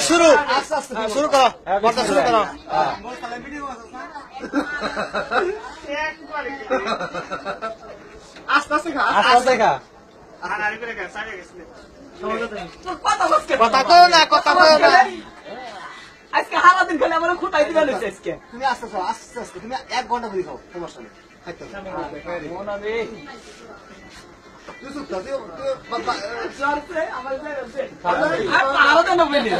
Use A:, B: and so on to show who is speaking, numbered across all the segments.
A: শুরু। হ্যাঁ, শুরু। করো বর্তা শুরু করো।
B: আস্তে আস্তে খা
C: আস্তে আস্তে খা।
A: কথা কও না কথা কও না।
D: আজকে হারা দিন খেলে আমার খুঁটাই দিবে লইছে আজকে।
B: তুমি আস্তে আস্তে আস্তে তুমি এক ঘণ্টা ধরে খাও সমস্যা নেই।
D: নি নি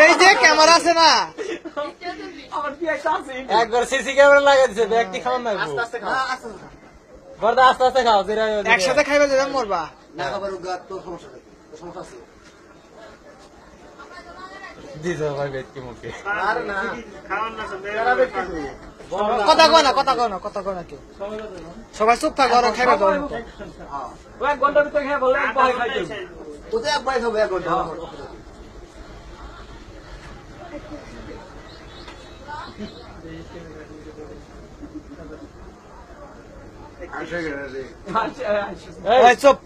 A: এই যে ক্যামেরা আছে না
C: একবার সিসি ক্যামেরা লাগাই দিছে ব্যক্তি খাওয়ান না
B: আস্তে আস্তে খাও হ্যাঁ, আস্তে আস্তে
C: বর্দা আস্তে আস্তে খাও।
A: একসাথে খাইবে যে মরবা
B: না খাবার সমস্যা সমস্যা আছে
C: দিছে ভাই ব্যক্তি মুখে
B: আরে না
A: কথা কও না কথা কও না কথা কও না কেউ। সবাই চুপ থাকো আর খাইবে তো।
D: এক ঘণ্টার ভিতরে খেয়ে এক খাইতে
B: খাব এক
A: ঘণ্টা। চুপ।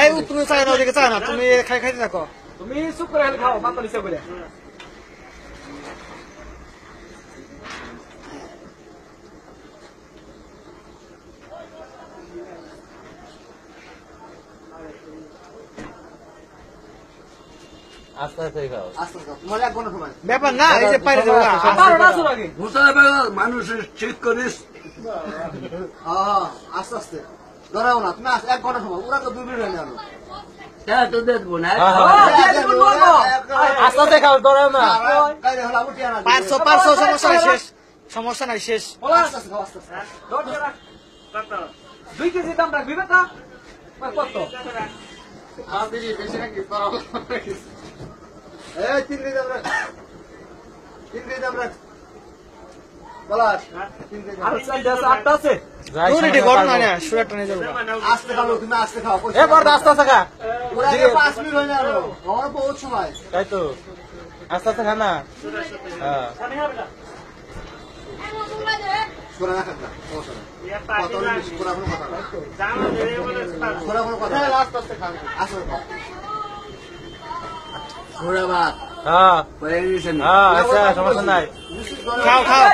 A: এই তুমি চাই না ওদিকে চাই না তুমি খাই খাইতে থাকো।
D: তুমি চুপ করে খাও মাথা নিচে করে
C: আস্তে আস্তে খাও
B: আস্তে আস্তে খাও। তোমার এক ঘণ্টা সময়
A: ব্যাপার না এই যে পাইরে
E: মানুষের ঠিক করিস।
B: আস্তে আস্তে। ধরাও না তুমি এক ঘণ্টা সময়। ওরা তো দুই মিনিট হয়ে গেল
E: হ্যাঁ তো দেখব না।
C: হ্যাঁ,
A: পাঁচশো সমস্যা নাই শেষ।
D: দুই কেজি দাম রাখবি বেটা? কত?
B: এই তিন আস্তে আস্তে হয়ে
C: আস্তে আস্তে খা না। হ্যাঁ।
B: কথা
E: ঘোড়া ভাত
C: হ্যাঁ হ্যাঁ আচ্ছা সমস্যা নাই।
A: খাও খাও।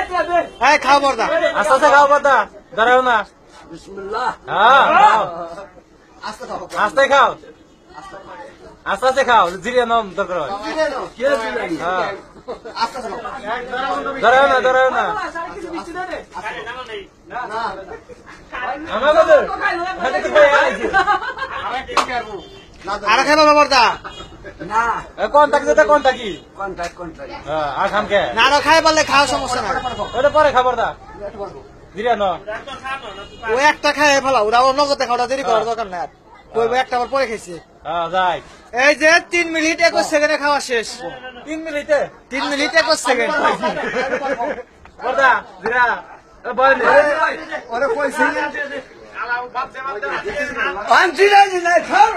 A: এই খাও বর্দা
C: আস্তে আস্তে খাও বর্দা ধরাও না।
E: বিসমুল্লাহ।
C: হ্যাঁ।
B: আস্তে খাও
C: আস্তে খাও। আস্তে আস্তে খাও। জিরিয়ে নাম দরকার হয়। হ্যাঁ।
B: আস্তে
C: না ধরাও না।
A: আর খাইবা বর্দা
E: না।
C: এ, কোন যেটা
E: কন্টাক্ট কন্টাক্ট
C: হ্যাঁ আর খাম কে?
A: না আরও খাই পারলে খাও সমস্যা নাই।
C: ওটা পরে খাবার দা।
A: ও একটা খাই ফেলা ওরা ও নগদে খাওয়া দেরি করার দরকার নাই। কইবো একটা আবার পরে খাইছে।
C: হ্যাঁ যাই।
A: এই যে তিন মিনিট একুশ সেকেন্ডে খাওয়া শেষ।
C: তিন মিনিটে?
A: তিন মিনিট একুশ সেকেন্ড।
C: নে।
E: আনছি না খাও।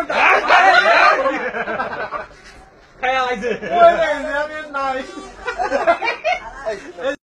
C: খায়া লাইছে